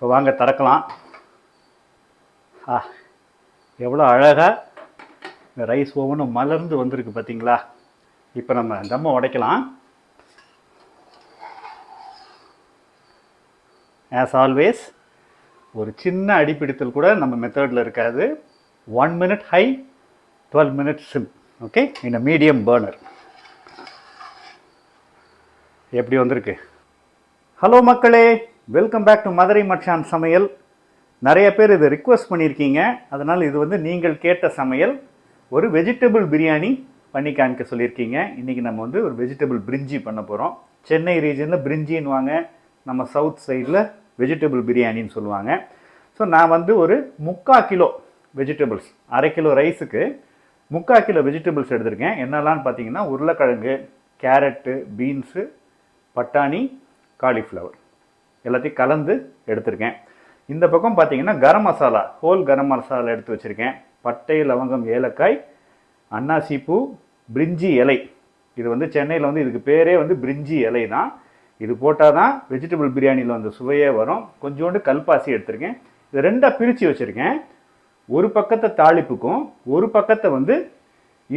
இப்போ வாங்க திறக்கலாம். ஆ எவ்வளோ அழகாக இந்த ரைஸ் ஓவனும் மலர்ந்து வந்திருக்கு பார்த்தீங்களா இப்போ நம்ம தம்மை உடைக்கலாம். ஆஸ் ஆல்வேஸ் ஒரு சின்ன அடிப்பிடித்தல் கூட நம்ம மெத்தடில் இருக்காது. One minute high twelve minute sim okay in a medium burner எப்படி வந்திருக்கு? ஹலோ மக்களே. வெல்கம் பேக் டு மதுரை மச்சான் சமையல். நிறைய பேர் இதை ரிக்வஸ்ட் பண்ணியிருக்கீங்க. அதனால் இது வந்து நீங்கள் கேட்ட சமையல். ஒரு வெஜிடபிள் பிரியாணி பண்ணி காமிக்க சொல்லியிருக்கீங்க. இன்றைக்கி நம்ம வந்து ஒரு வெஜிடபிள் பிரிஞ்சி பண்ண போகிறோம் சென்னை ரீஜனில் பிரிஞ்சின்னு வாங்க. நம்ம சவுத் சைடில் வெஜிடபிள் பிரியாணின்னு சொல்லுவாங்க. ஸோ நான் வந்து ஒரு முக்கால் கிலோ வெஜிடபிள்ஸ் அரை கிலோ ரைஸுக்கு முக்கால் கிலோ வெஜிடபிள்ஸ் எடுத்திருக்கேன். என்னெல்லாம்னு பார்த்தீங்கன்னா உருளைக்கிழங்கு கேரட்டு பீன்ஸு பட்டாணி காலிஃப்ளவர் எல்லாத்தையும் கலந்து எடுத்திருக்கேன். இந்த பக்கம் பார்த்தீங்கன்னா கரம் மசாலா ஹோல் கரம் மசாலா எடுத்து வச்சுருக்கேன். பட்டை லவங்கம் ஏலக்காய் அன்னாசிப்பூ பிரிஞ்சி இலை. இது வந்து சென்னையில் வந்து இதுக்கு பேரே வந்து பிரிஞ்சி இலை தான். இது போட்டால் தான் வெஜிடபிள் பிரியாணியில் வந்து சுவையே வரும். கொஞ்சோண்டு கல்பாசி எடுத்திருக்கேன். இது ரெண்டாக பிரித்து வச்சுருக்கேன். ஒரு பக்கத்தை தாளிப்புக்கும் ஒரு பக்கத்தை வந்து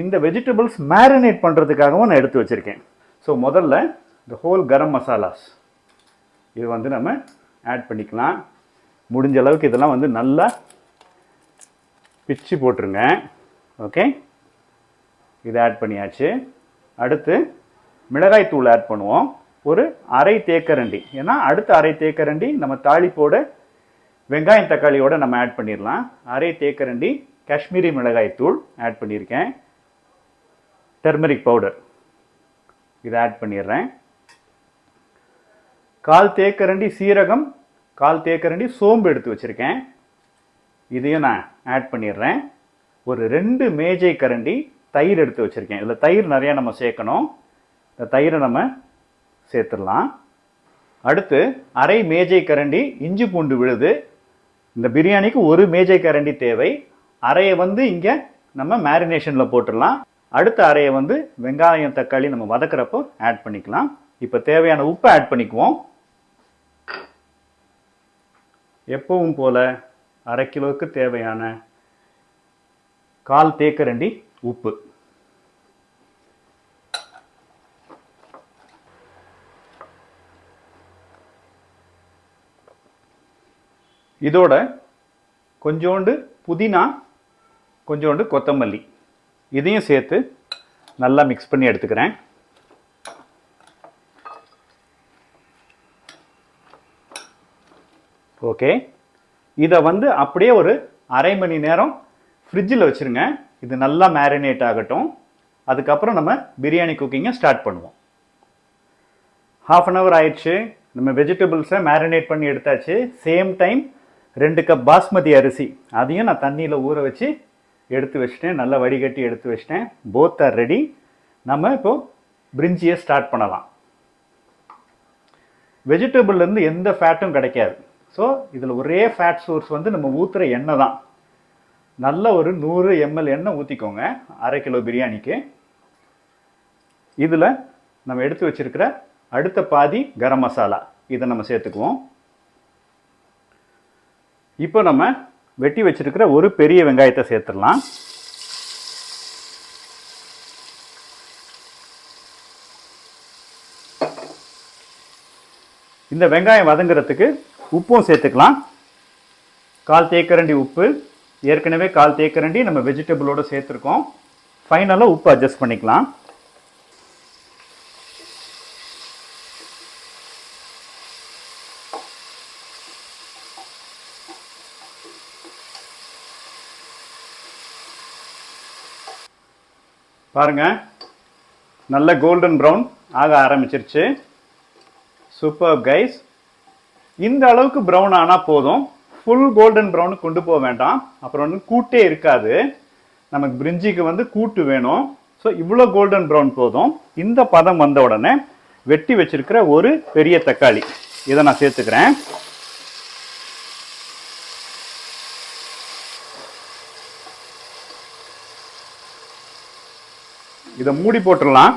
இந்த வெஜிடபிள்ஸ் மேரினேட் பண்ணுறதுக்காகவும் நான் எடுத்து வச்சுருக்கேன். ஸோ முதல்ல இந்த ஹோல் கரம் மசாலாஸ். இது வந்து நம்ம ஆட் பண்ணிக்கலாம். முடிஞ்ச அளவுக்கு இதெல்லாம் வந்து நல்லா பிச்சு போட்டுருங்க. ஓகே இது ஆட் பண்ணியாச்சு. அடுத்து மிளகாய் தூள் ஆட் பண்ணுவோம். ஒரு அரை தேக்கரண்டி ஏன்னா அடுத்த அரை தேக்கரண்டி நம்ம தாளிப்போட வெங்காயம் தக்காளியோடு நம்ம ஆட் பண்ணிடலாம். அரை தேக்கரண்டி காஷ்மீரி மிளகாய் தூள் ஆட் பண்ணியிருக்கேன். டர்மரிக் பவுடர் இதை ஆட் பண்ணிடுறேன். கால் தேக்கரண்டி சீரகம் கால் தேக்கரண்டி சோம்பு எடுத்து வச்சுருக்கேன். இதையும் நான் ஆட் பண்ணிடுறேன். ஒரு ரெண்டு மேஜை கரண்டி தயிர் எடுத்து வச்சுருக்கேன். இதில் தயிர் நிறையா நம்ம சேர்க்கணும். இந்த தயிரை நம்ம சேர்த்துடலாம். அடுத்து அரை மேஜை கரண்டி இஞ்சி பூண்டு விழுது. இந்த பிரியாணிக்கு ஒரு மேஜை கரண்டி தேவை. அரையை வந்து இங்கே நம்ம மேரினேஷனில் போட்டுடலாம். அடுத்த அரையை வந்து வெங்காயம் தக்காளி நம்ம வதக்குறப்போ ஆட் பண்ணிக்கலாம். இப்போ தேவையான உப்பை ஆட் பண்ணிக்குவோம். எப்பவும் போல அரை கிலோவுக்கு தேவையான கால் தேக்கரண்டி உப்பு. இதோட கொஞ்சோண்டு புதினா கொஞ்சோண்டு கொத்தமல்லி. இதையும் சேர்த்து நல்லா மிக்ஸ் பண்ணி எடுத்துக்கிறேன். ஓகே இதை வந்து அப்படியே ஒரு அரை மணி நேரம் ஃப்ரிட்ஜில் வச்சுருங்க. இது நல்லா மேரினேட் ஆகட்டும். அதுக்கப்புறம் நம்ம பிரியாணி குக்கிங்கை ஸ்டார்ட் பண்ணுவோம். ஹாஃப் அன் ஹவர் ஆயிடுச்சு. நம்ம வெஜிடபிள்ஸை மேரினேட் பண்ணி எடுத்தாச்சு. சேம் டைம் ரெண்டு கப் பாஸ்மதி அரிசி. அதையும் நான் தண்ணியில் ஊற வச்சு எடுத்து வச்சிட்டேன். நல்லா வடிகட்டி எடுத்து வச்சிட்டேன். போத் ஆர் ரெடி நம்ம இப்போது பிரிஞ்சியை ஸ்டார்ட் பண்ணலாம். வெஜிடபிள்லேருந்து எந்த ஃபேட்டும் கிடைக்காது. ஸோ இதில் ஒரே ஃபேட் சோர்ஸ் வந்து நம்ம ஊற்றுற எண்ணெய் தான் நல்ல ஒரு நூறு எம்எல் எண்ணெய் ஊற்றிக்கோங்க அரை கிலோ பிரியாணிக்கு. இதில் நம்ம எடுத்து வச்சிருக்கிற அடுத்த பாதி கரம் மசாலா. இதை நம்ம சேர்த்துக்குவோம். இப்போ நம்ம வெட்டி வச்சிருக்கிற ஒரு பெரிய வெங்காயத்தை சேர்த்துடலாம். இந்த வெங்காயம் வதங்குறதுக்கு உப்பும் சேர்த்துக்கலாம். கால் தேக்கரண்டி உப்பு. ஏற்கனவே கால் தேக்கரண்டி நம்ம வெஜிடபிளோடு சேர்த்துருக்கோம். ஃபைனலாக உப்பு அட்ஜஸ்ட் பண்ணிக்கலாம். பாருங்க. நல்ல கோல்டன் ப்ரௌன் ஆக ஆரம்பிச்சிருச்சு. சூப்பர் கைஸ் இந்த அளவுக்கு ப்ரௌன் ஆனால் போதும். ஃபுல் கோல்டன் ப்ரௌன் கொண்டு போக வேண்டாம். அப்புறம் வந்து கூட்டே இருக்காது. நமக்கு பிரிஞ்சிக்கு வந்து கூட்டு வேணும். ஸோ இவ்வளோ கோல்டன் ப்ரௌன் போதும். இந்த பதம் வந்த உடனே வெட்டி வச்சிருக்கிற ஒரு பெரிய தக்காளி. இதை நான் சேர்த்துக்கிறேன். இதை மூடி போட்டுடலாம்.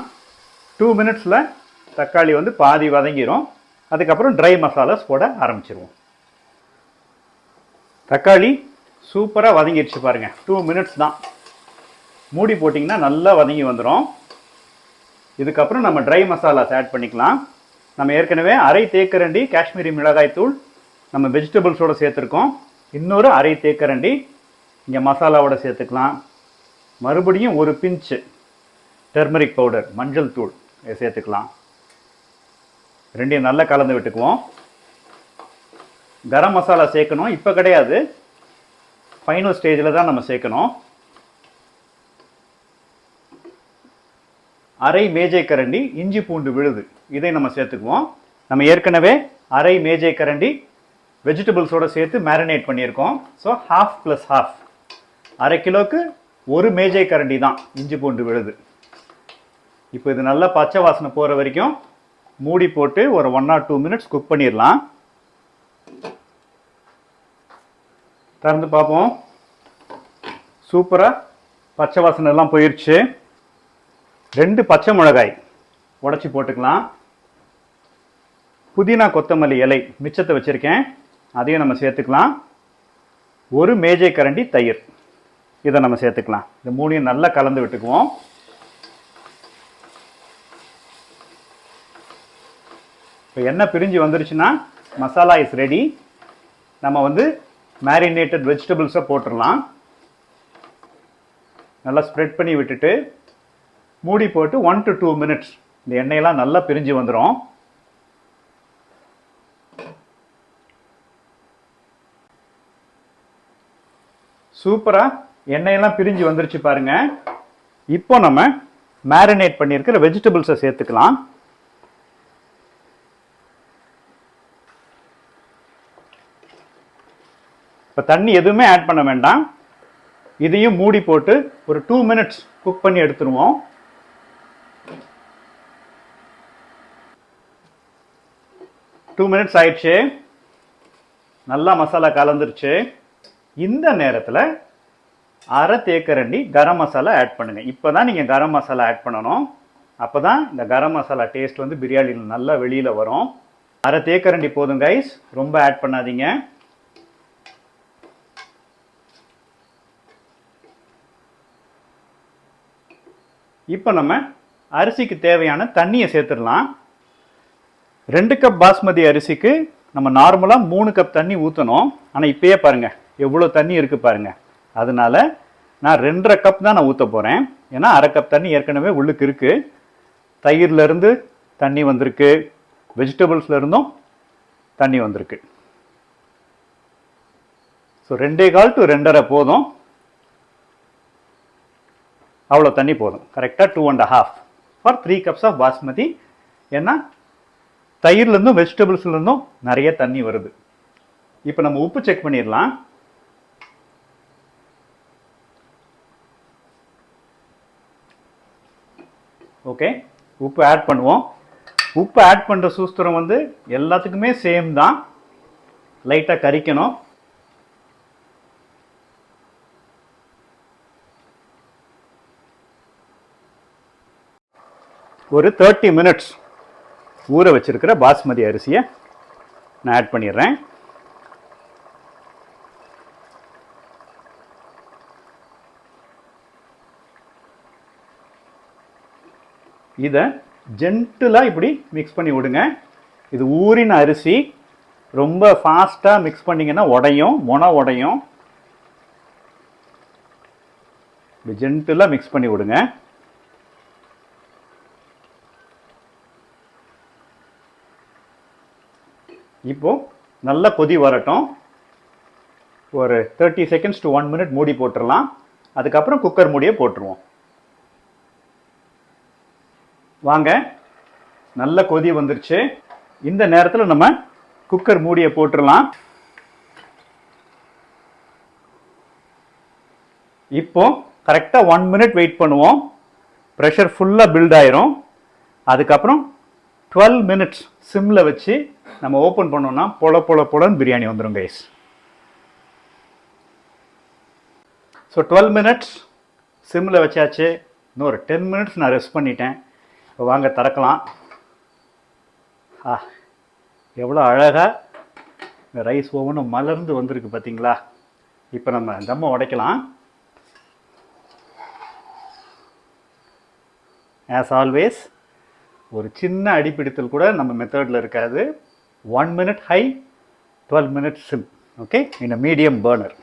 டூ மினிட்ஸில் தக்காளி வந்து பாதி வதங்கிடும் அதுக்கப்புறம் ட்ரை மசாலாஸ் போட ஆரம்பிச்சிருவோம். தக்காளி சூப்பராக வதங்கிடுச்சு பாருங்கள் டூ மினிட்ஸ் தான். மூடி போட்டிங்கன்னா நல்லா வதங்கி வந்துடும் இதுக்கப்புறம் நம்ம ட்ரை மசாலாஸ் ஆட் பண்ணிக்கலாம். நம்ம ஏற்கனவே அரை தேக்கரண்டி காஷ்மீரி மிளகாய் தூள் நம்ம வெஜிடபிள்ஸோடு சேர்த்துருக்கோம். இன்னொரு அரை தேக்கரண்டி இங்கே மசாலாவோட சேர்த்துக்கலாம். மறுபடியும் ஒரு பிஞ்சு டெர்மரிக் பவுடர் மஞ்சள் தூள் சேர்த்துக்கலாம். ரெண்டையும் நல்லா கலந்து விட்டுக்குவோம். கரம் மசாலா சேர்க்கணும். இப்போ கிடையாது. ஃபைனல் ஸ்டேஜில் தான் நம்ம சேர்க்கணும். அரை மேஜை கரண்டி இஞ்சி பூண்டு விழுது. இதை நம்ம சேர்த்துக்குவோம். நம்ம ஏற்கனவே அரை மேஜை கரண்டி வெஜிடபிள்ஸோடு சேர்த்து மேரினேட் பண்ணியிருக்கோம். ஸோ ஹாஃப் ப்ளஸ் ஹாஃப் அரை கிலோக்கு ஒரு மேஜை கரண்டி தான் இஞ்சி பூண்டு விழுது. இப்போ இது நல்லா பச்சை வாசனை போகிற வரைக்கும் மூடி போட்டு ஒரு one or two minutes cook பண்ணிடலாம். திறந்து பார்ப்போம். சூப்பராக பச்சை வாசனை எல்லாம் போயிடுச்சு ரெண்டு பச்சை மிளகாய் உடச்சி போட்டுக்கலாம். புதினா கொத்தமல்லி இலை மிச்சத்தை வச்சுருக்கேன். அதையும் நம்ம சேர்த்துக்கலாம். ஒரு மேஜை கரண்டி தயிர் இதை நம்ம சேர்த்துக்கலாம். இந்த மூணையும் நல்லா கலந்து விட்டுக்குவோம். இப்போ எண்ணெய் பிரிஞ்சு வந்துருச்சுன்னா மசாலா இஸ் ரெடி நம்ம வந்து மேரினேட்டட் வெஜிடபிள்ஸை போட்டுடலாம். நல்லா ஸ்ப்ரெட் பண்ணி விட்டுட்டு மூடி போட்டு ஒன் டு டூ மினிட்ஸ் இந்த எண்ணெயெல்லாம் நல்லா பிரிஞ்சு வந்துடும் சூப்பராக எண்ணெயெல்லாம் பிரிஞ்சு வந்துருச்சு பாருங்க. இப்போ நம்ம மேரினேட் பண்ணியிருக்கிற வெஜிடபிள்ஸை சேர்த்துக்கலாம். இப்போ தண்ணி எதுவுமே ஆட் பண்ண வேண்டாம். இதையும் மூடி போட்டு ஒரு டூ மினிட்ஸ் குக் பண்ணி எடுத்துருவோம். டூ மினிட்ஸ் ஆயிடுச்சு. நல்லா மசாலா கலந்துருச்சு. இந்த நேரத்தில் அரை தேக்கரண்டி கரம் மசாலா ஆட் பண்ணுங்கள் இப்போ தான் நீங்கள் கரம் மசாலா ஆட் பண்ணணும். அப்போ தான் இந்த கரம் மசாலா டேஸ்ட் வந்து பிரியாணியில் நல்லா வெளியில் வரும். அரை தேக்கரண்டி போதும் கைஸ் ரொம்ப ஆட் பண்ணாதீங்க. இப்போ நம்ம அரிசிக்கு தேவையான தண்ணியை சேர்த்துடலாம். ரெண்டு கப் பாஸ்மதி அரிசிக்கு நம்ம நார்மலாக மூணு கப் தண்ணி ஊற்றணும் ஆனால் இப்போயே பாருங்கள் எவ்வளோ தண்ணி இருக்குது பாருங்கள் அதனால நான் ரெண்டரை கப் தான் நான் ஊற்ற போகிறேன் ஏன்னா அரை கப் தண்ணி ஏற்கனவே உள்ளுக்கு இருக்குது தயிர்லேருந்து தண்ணி வந்திருக்கு. வெஜிடபிள்ஸ்லேருந்தும் தண்ணி வந்திருக்கு. ஸோ ரெண்டே கால் டு ரெண்டரை போதும். அவ்வளோ தண்ணி போதும். கரெக்டாக two and half for three cups of basmati ஏன்னா தயிர்லேருந்தும் வெஜிடபிள்ஸ்லேருந்தும் நிறைய தண்ணி வருது. இப்போ நம்ம உப்பு செக் பண்ணிடலாம். ஓகே உப்பு ஆட் பண்ணுவோம். உப்பு ஆட் பண்ணுற சூஸ்திரம் வந்து எல்லாத்துக்குமே சேம் தான். லைட்டாக கரிக்கணும். ஒரு தேர்ட்டி மினிட்ஸ் ஊற வச்சிருக்கிற பாஸ்மதி அரிசியை நான் ஆட் பண்ணிடுறேன். இதை ஜென்டிலாக இப்படி மிக்ஸ் பண்ணி விடுங்க. இது ஊறின அரிசி. ரொம்ப ஃபாஸ்ட்டாக மிக்ஸ் பண்ணிங்கன்னா உடையும் முனை உடையும். இப்படி ஜென்டிலாக மிக்ஸ் பண்ணி விடுங்க. இப்போ நல்லா கொதி வரட்டும். ஒரு thirty seconds to one minute மூடி போட்டுடலாம் அதுக்கப்புறம் குக்கர் மூடியை போட்டுருவோம். வாங்க. நல்ல கொதி வந்துருச்சு. இந்த நேரத்தில் நம்ம குக்கர் மூடியை போட்டுடலாம் இப்போ கரெக்டாக ஒன் மினிட் வெயிட் பண்ணுவோம். ப்ரெஷர் ஃபுல்லாக பில்ட் ஆயிரும். அதுக்கப்புறம் டுவெல் மினிட்ஸ் சிம்மில் வச்சு நம்ம ஓப்பன் பண்ணோம்னா பொல பொல பொலன்னு பிரியாணி வந்துடும் கைஸ் ஸோ டுவெல் மினிட்ஸ் சிம்மில் வச்சாச்சு. இன்னொரு டென் மினிட்ஸ் நான் ரெஸ்ட் பண்ணிட்டேன். இப்போ வாங்க திறக்கலாம். ஆ எவ்வளோ அழகாக இந்த ரைஸ் ஓவனும் மலர்ந்து வந்திருக்கு பார்த்தீங்களா? இப்போ நம்ம தம்மை உடைக்கலாம். ஆஸ் ஆல்வேஸ் ஒரு சின்ன அடிப்பிடித்தல் கூட நம்ம மெத்தடில் இருக்காது. One minute high twelve minute sim okay in a medium burner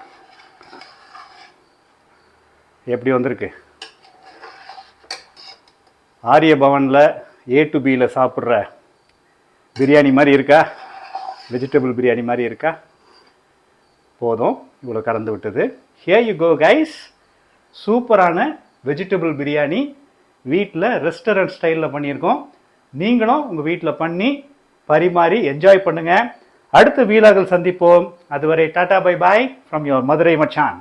எப்படி வந்திருக்கு? ஆரிய பவனில் ஏ டு பியில் சாப்பிட்ற பிரியாணி மாதிரி இருக்கா? வெஜிடபிள் பிரியாணி மாதிரி இருக்கா? போதும். இவ்வளோ கறந்து விட்டது. ஹியர் யூ கோ கைஸ் சூப்பரான வெஜிடபிள் பிரியாணி வீட்டில் ரெஸ்டாரண்ட் ஸ்டைலில் பண்ணியிருக்கோம். நீங்களும் உங்கள் வீட்டில் பண்ணி பரிமாறி என்ஜாய் பண்ணுங்கள் அடுத்த வீலாக சந்திப்போம். அதுவரை tata bye bye from your Madurai மச்சான்.